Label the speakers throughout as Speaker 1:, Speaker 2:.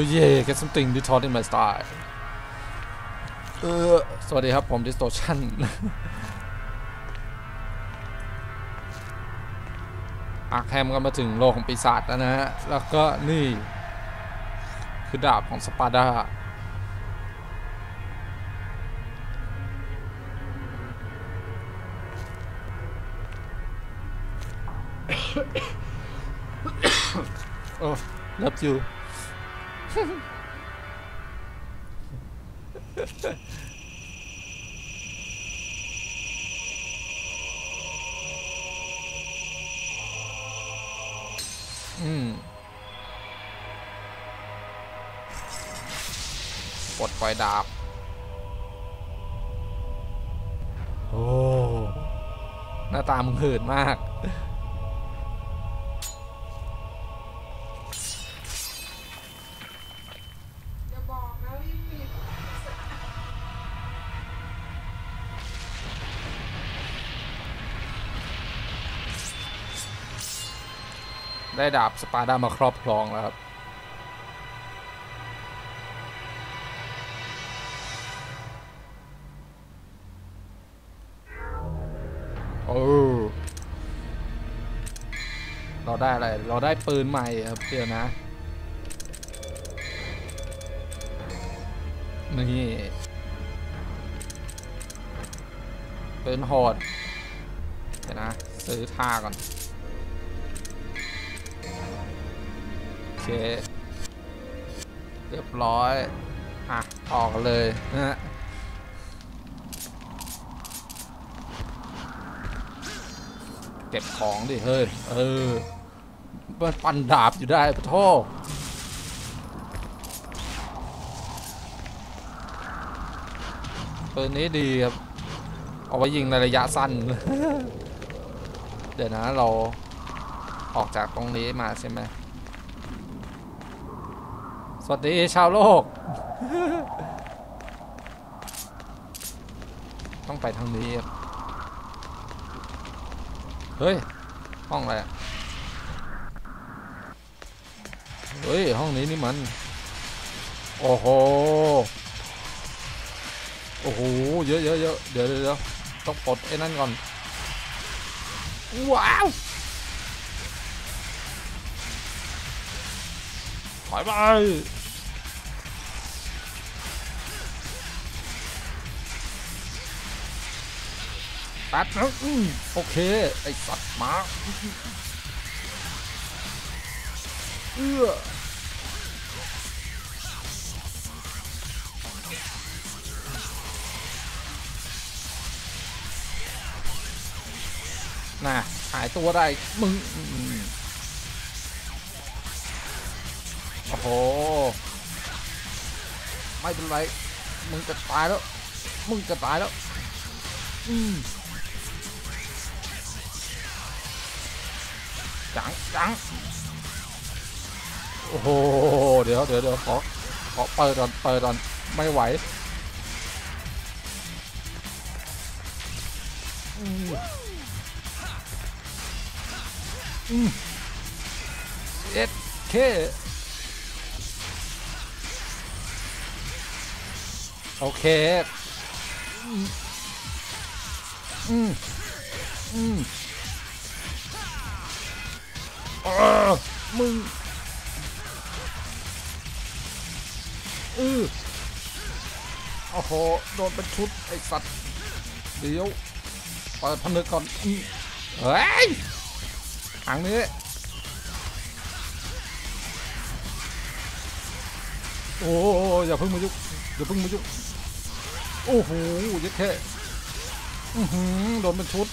Speaker 1: Oh yeah get something retort in my style เออสวัสดีครับผม distortion อาร์แคมก็มาถึงโลกของปีศาจแล้วนะฮะ แล้วก็นี่ คือดาบของสปาร์ดาโอ้เลิฟยู อืมปลดปล่อยดาบ โอ้ หน้าตามึงหืดมาก ได้ดาบสปาร์ดามาครอบครองแล้วครับโอ้เราได้อะไร เราได้ปืนใหม่ครับเดี๋ยวนะ นี่ปืนโหดเดี๋ยวนะ ซื้อท่าก่อน เคเรียบร้อย อะ ออกเลยนะฮะเก็บของดิ เฮ้ย เออมันปันดาบอยู่ได้ปะโทษปืนนี้ดีครับ เอาไว้ยิงในระยะสั้น เดี๋ยวนะเราออกจากตรงนี้มาใช่ไหม สวัสดีชาวโลก ต้องไปทางนี้ครับเฮ้ย ห้องอะไรอะเฮ้ย ห้องนี้นี่มัน โอ้โห โอ้โห เยอะเยอะเยอะเดี๋ยวเดี๋ยวเดี๋ยวต้องปลดไอ้นั่นก่อน ว้าว ถอยไปแป๊บนึงอืมโอเค ไอ้สัตว์หมาเอื้อน่ะหายตัวได้มึง ไม่เป็นไร มึงจะตายแล้ว มึงจะตายแล้ว อืมจังจังโอ้โห เดี๋ยวเดี๋ยวเดี๋ยวขอ ขอเปิดก่อนเปิดก่อนไม่ไหวอืมอืมเอ็ดเค โอเค อืม อืมอืมเออมึง อือโอ้โห โดนเป็นชุด ไอสัตว์ เดี๋ยวเปิดพนึกก่อนอเฮ้ยทางนี้ โอ้อย่าเพิ่งมายุกอย่าเพิ่งมายุก โอ้โหยัดแค่หือโดนเป็นชุด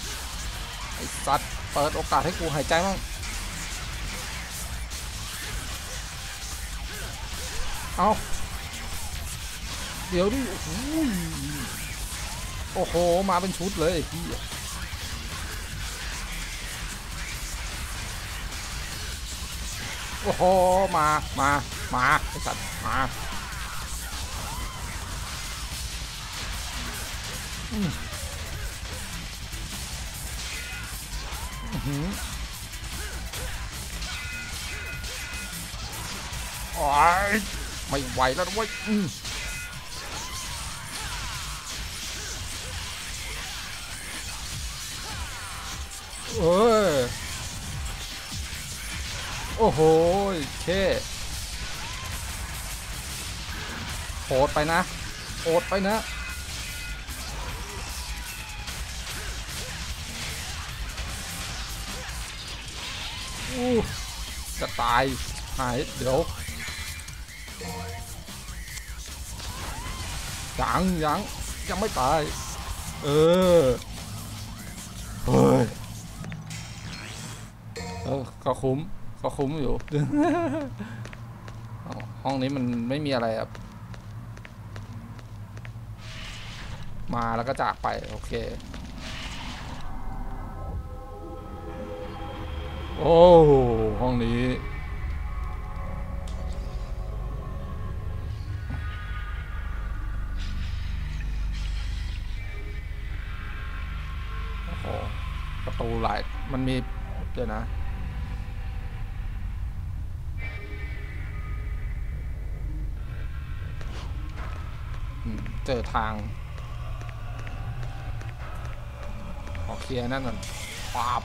Speaker 1: ไอสัตว์ เปิดโอกาสให้กูหายใจบ้งเอาเดี๋ยวดิโอ้โหโอ้โห มาเป็นชุดเลยพี่โอ้โห มา มา มาไอสัตว์ มา โอ้ยไม่ไหวแล้วเว้ยอืเอ้ยโอ้โหเคโหดไปนะโหดไปนะ จะตายหายเดี๋ยวยังยังยังไม่ตาย เออเฮ้ยเออก็คุ้มก็คุ้มอยู่ ห้องนี้มันไม่มีอะไรครับมาแล้วก็จากไป โอเค โอ้ห้องนี้โอ้โหประตูหลายมันมีเดี๋ยวนะเจอทาง ขอเคลียร์นั่นก่อนปาบ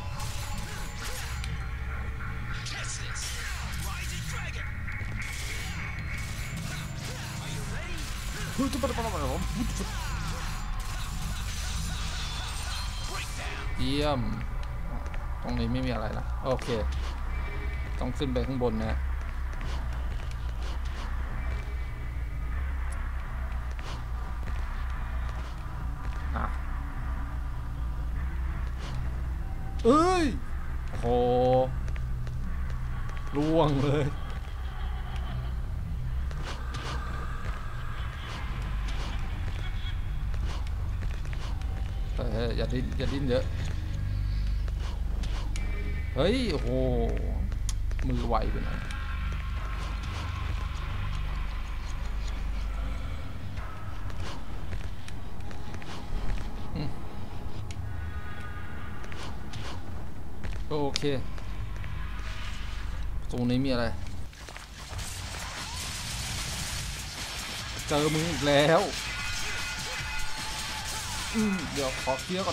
Speaker 1: เยี่ยม ตรงนี้ไม่มีอะไรละโอเค ต้องขึ้นไปข้างบนนะเอ้ยโหล่วงเลย เอออย่า ดิ้นอย่าดิ้นเยอะ เฮ้ย โอ้โห มือไวไปหน่อยก็โอเคตรงนี้มีอะไร เจอมึงอีกแล้ว อืมเดี๋ยวขอเคลียร์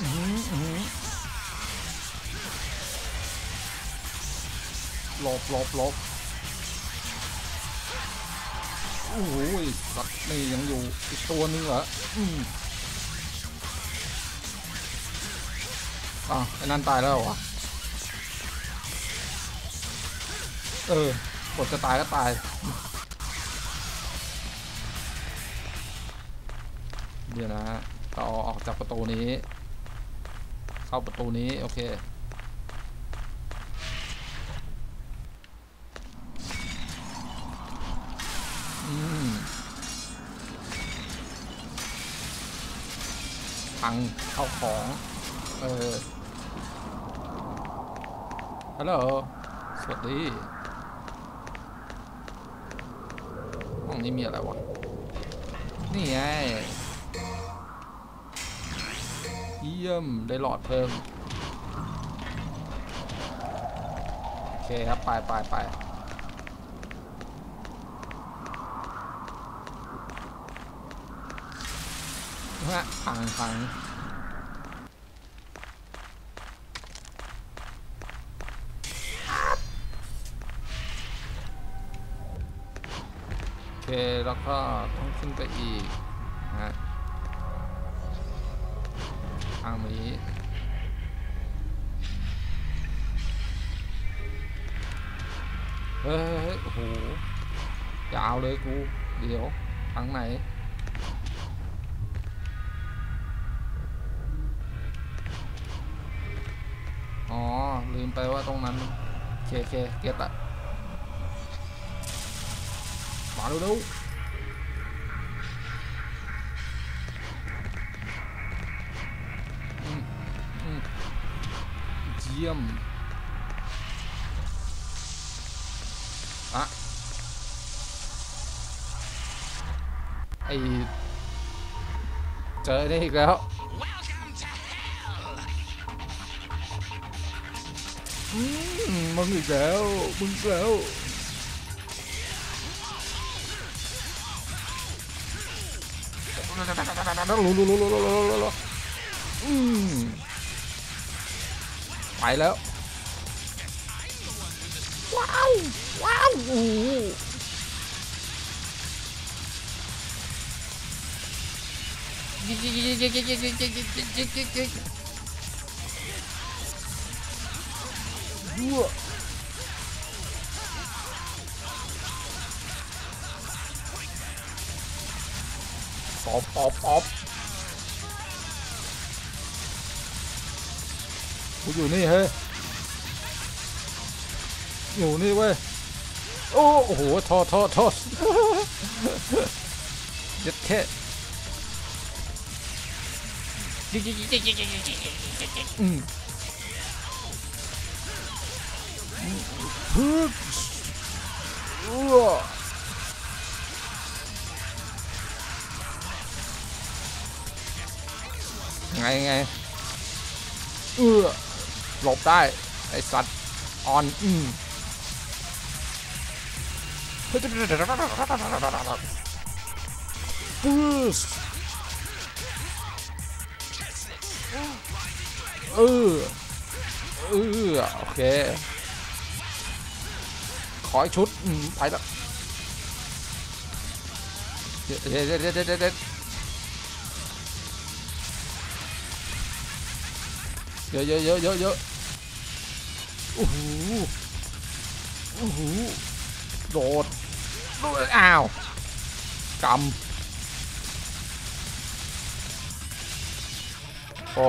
Speaker 1: หลบหลบก่อนอื้อหืออื้อหือหลบหลบหลบโอ้โหสัตว์นี่ยังอยู่อีกตัวนึงเหรออืมอะไอ้นั่นตายแล้วเหรอวะเออกดจะตายก็ตายเดี๋ยวนะเราออกจากประตูนี้ เข้าประตูนี้ โอเคอืมพังเข้าของ เออฮัลโหลสวัสดี ห้องนี้มีอะไรวะ นี่ไง เยี่ยม ได้หลอดเพิ่ม โอเคครับ ไปไปไปฮะพังพังโอเค แล้วก็ต้องขึ้นไปอีก ฮ้ยโอ้โหยาเลยกู เดี๋ยวทางไหน อ๋อ ลืมไปว่าตรงนั้นเคเคเกตละมาดูดู ไอเจอได้อีกแล้วมึงอีกแล้วมึงแล้วไปแล้ว ว้าว ว้าว Nur. Op, op, op. กูอยู่นี่เฮ้ย อยู่นี่เว้ย โอ้โหทอทอทอยัดแค่ ฮึไงไงเออหลบได้ ไอสัตว์ออนอืมบูส เออเออโอเค ขออีกชุดไปแล้วเด็ดเด็ดเด็ดเด็ดเด็ดเยอะเยอะเยอะเยอะเยอะโอ้โหโอ้โหโดดด้วยอ้าวกำโอ้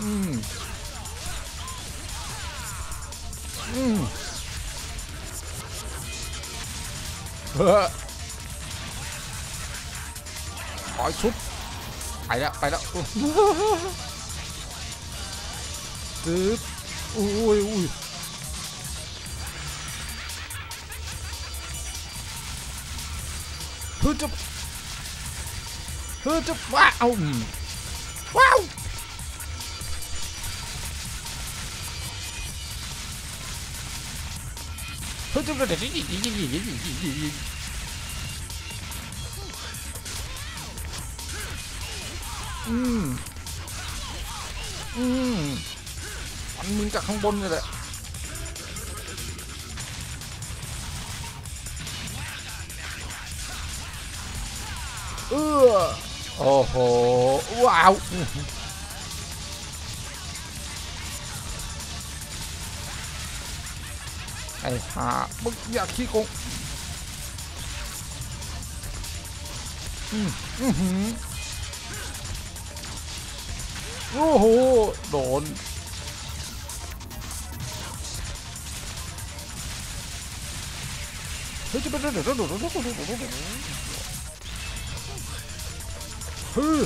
Speaker 1: อืมอืมเฮ้อปล่อยชุบไปแล้ว ไปแล้วตึ๊บอุ้ยอุ้ยเฮ้ยจะเฮ้ยจะว้าวว้าว อืม อืมมันมึงจากข้างบนเลยแหละเออโอ้โห ว้าว อ้ห่ามึงอยากขี้โกงอืมอือหือโอ้โห โดนเฮ้ยจะเป็นเดี๋ยวเดี๋ยวเดี๋ยวเดี๋ยวเดี๋ยวเดี๋ยวเดี๋ยวเฮ้ย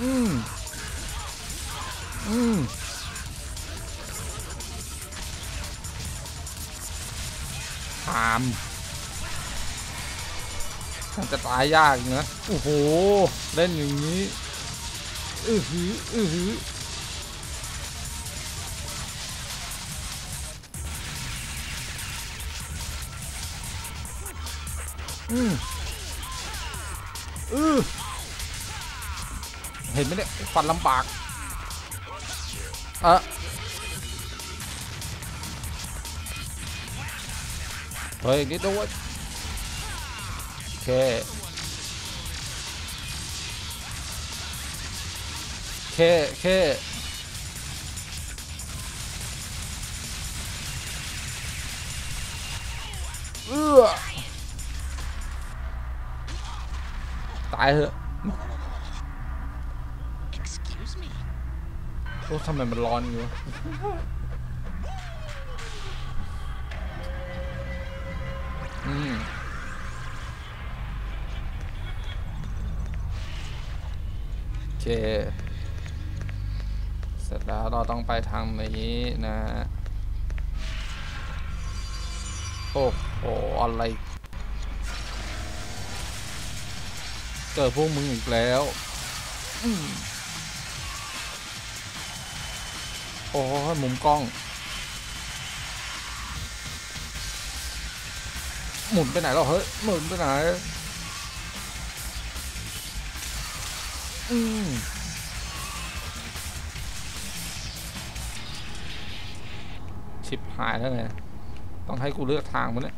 Speaker 1: อืมอืมามมันจะตายยากนะโอ้โห เล่นอย่างนี้ อือหือ อือหือ อืมอือเห็นไหมเนี่ย ฟันลำบาก เอะ เฮ้ยนิดด้วยโอเคโอเคโอเคเอื้อตายเถอะ
Speaker 2: Excuse me.
Speaker 1: โอ้ทำไมมันร้อนอยู่ เค เสร็จแล้วเราต้องไปทางนี้นะโอ้โหอะไร เจอพวกมึงอีกแล้วโอ้มุมกล้อง หมุนไปไหนเราเฮ้ย หมุนไปไหน อืมชิปหายแล้วไงต้องให้กูเลือกทางมันเนี่ย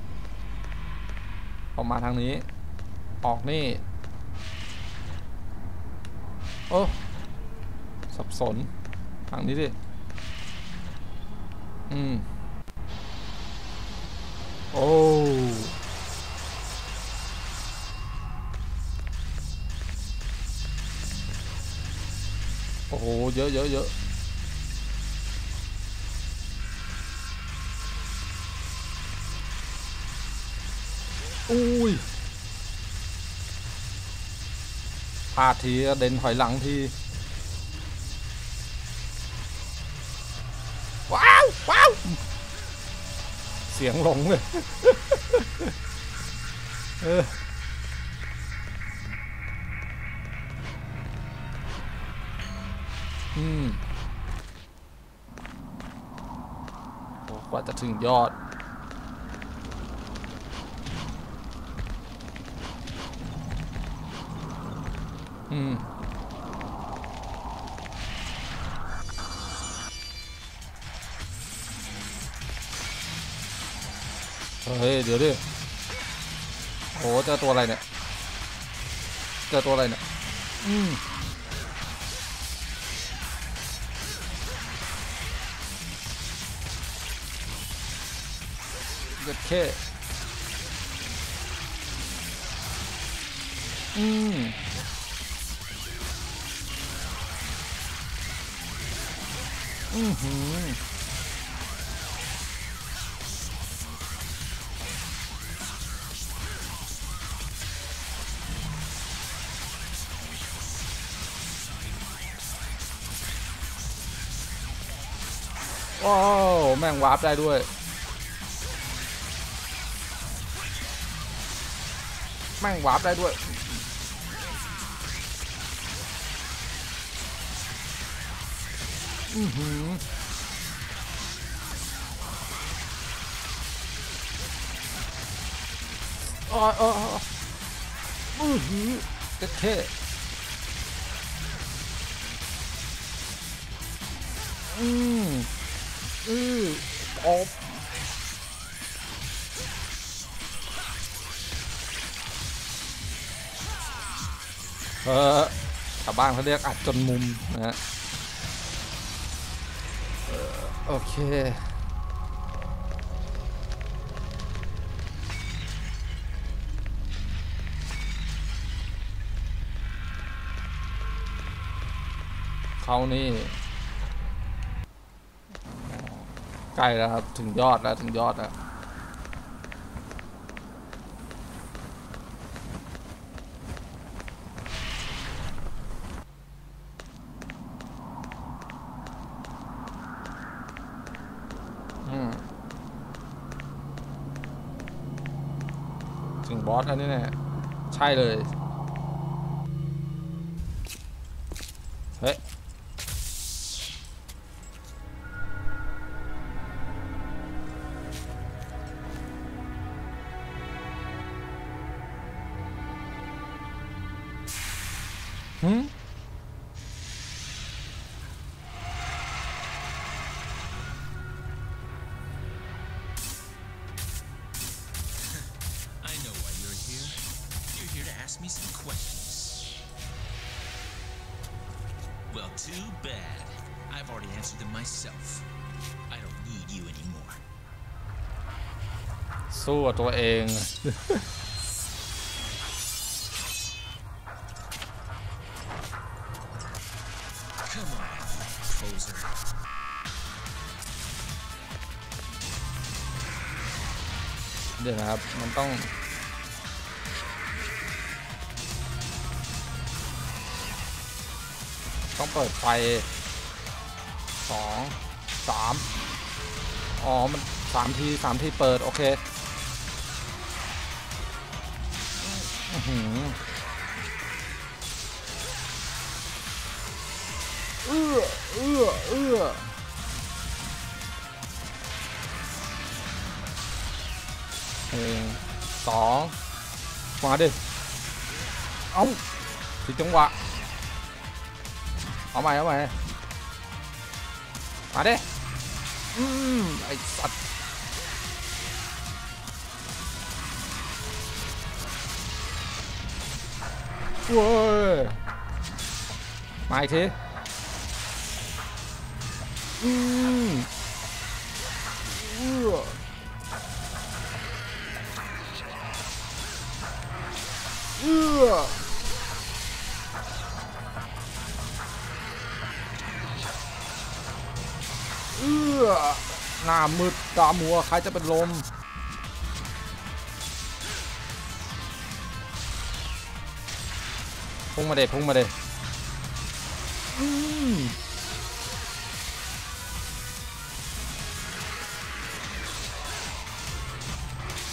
Speaker 1: ออกมาทางนี้ ออกนี่ โอ้สับสน ทางนี้ดิ อืม โอ้ โอ้โหเยอะเยอะเยอะ ว่าจะถึงยอด อืมเฮ้ย เดี๋ยวดิโอ้เจอตัวอะไรเนี่ย เจอตัวอะไรเนี่ย อืม เด็ดแค่อืมอือหือว้าวแม่งวาร์ปได้ด้วย แม่งวาร์ปได้ด้วยอือหืออ๋ออ๋ออือหือเท่เท่อืมอือตบ ออชาวบ้านเขาเรียกอัดจนมุมนะฮะเออโอเคเขานี่ใกล้แล้วครับ ถึงยอดแล้ว ถึงยอดแล้ว อืม ท่านี่แน่ใช่เลย
Speaker 2: me some questions. Well, too bad. I've already answered them myself. I don't need you anymore.
Speaker 1: สู้กับตัวเอง
Speaker 2: Come on, poser.
Speaker 1: เดี๋ยวนะครับ มันต้อง เปิดไฟสองสามอ๋อ มันสามทีสามทีเปิด โอเคอื้อหือเอื้อเอื้อเอื้อหนึ่งสองมาดิ เอาผิดจังหวะ เอาใหม่เอาใหม่มาดิ น้ามืดตามัวใครจะเป็นลมพุ่งมาเด็พุ่งมาเด็อืม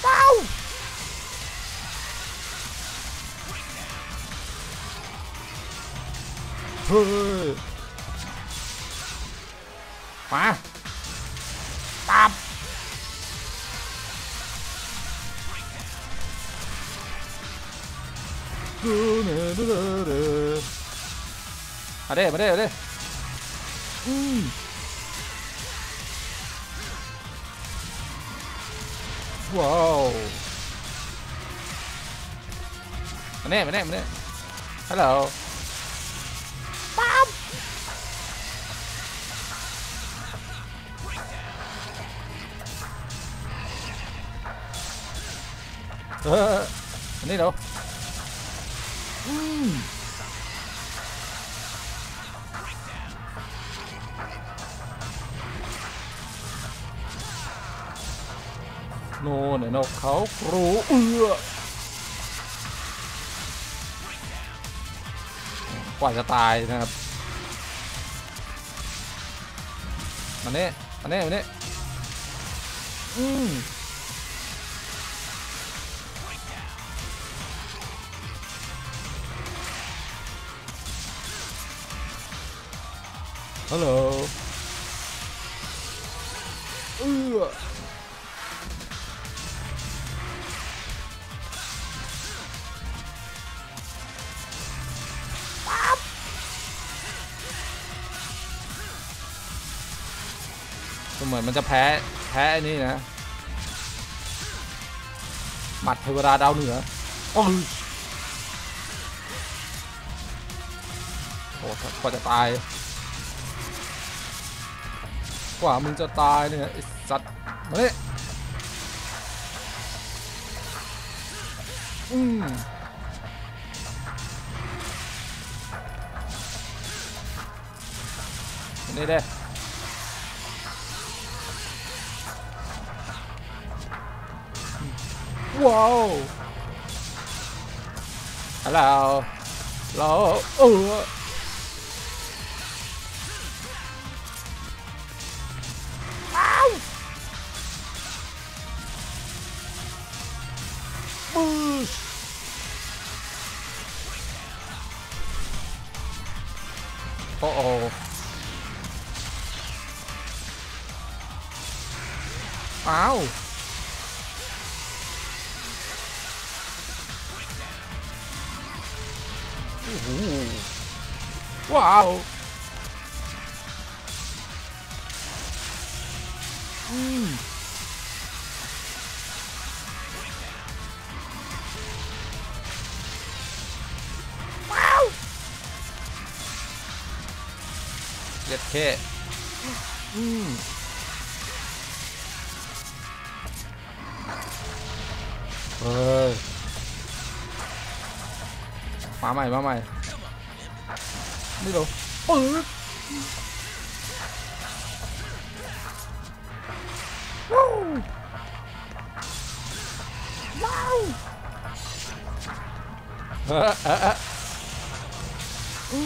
Speaker 1: เป้าเฮ้ มาเด้มาเด้มาเด้อืมว้าวมา เน่มาเนาเน่ฮัลโหลปั๊บเอออันนี้เดี๋ยวอืมโน่นเนี่ยนกเขาครูเอือกว่าจะตายนะครับมาเน่มาเน่มาเน่อืมฮัลโหล เหมือนมันจะแพ้แพ้อันนี้นะ หมัดเทวดาดาวเหนือโอ้โอ้กว่าจะตาย กว่ามึงจะตายเนี่ยไอ้สัตว์มาเนี่ยอืมนนี่เด้ ว้าวฮัลโหล Wow. Mm. Wow. เย็ดเท่อืม เออมาใหม่มาใหม่ นี่เหรอปึ๊ดว้าวว้าวเออเออเอออื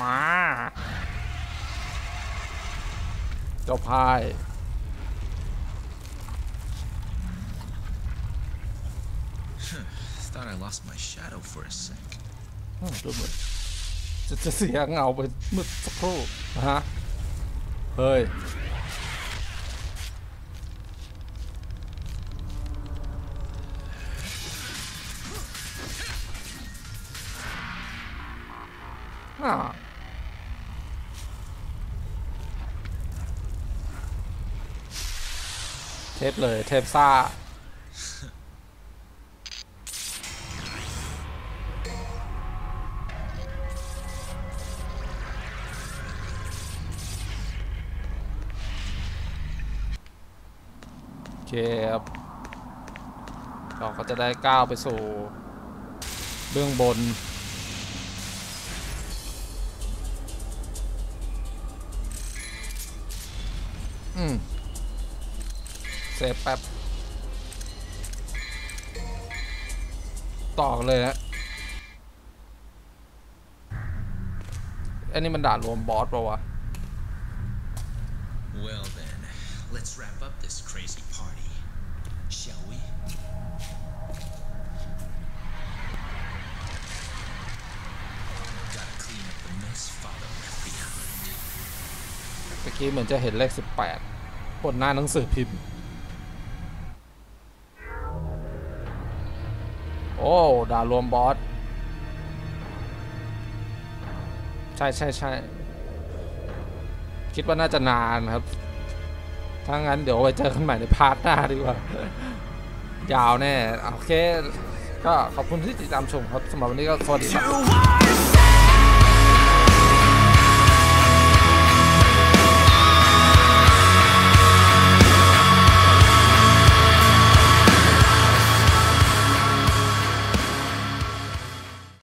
Speaker 1: มจะตายแล้วจะตายแล้วโอ้ยโอ้โหโดนเลยอื้อหือมาเจ้าพาย
Speaker 2: Thought I lost my shadow for a sec.
Speaker 1: อ้าวดูเหมือนจะจะเสียเงาไปเมื่อสักครู่นะฮะ เฮ้ยอ่า เทปเลย เทปซ่าเคครับเราก็จะได้ก้าวไปสู่เบื้องบนอืม เซฟแป๊บต่อกันเลยนะอันนี้มันด่ารวมบอสปะวะ
Speaker 2: Well then, let's wrap up this crazy party, shall we? Gotta clean up the mess father left behind.
Speaker 1: เมื่อกี้เหมือนจะเห็นเลข 18บนหน้าหนังสือพิมพ์ อ้ด่ารวมบอส ใช่ใช่ใช่คิดว่าน่าจะนานครับ ถ้างั้นเดี๋ยวไปเจอกันใหม่ในพาร์ทหน้าดีกว่า ยาวแน่ โอเค ก็ขอบคุณที่ติดตามชมครับสำหรับวันนี้ก็สวัสดีครับ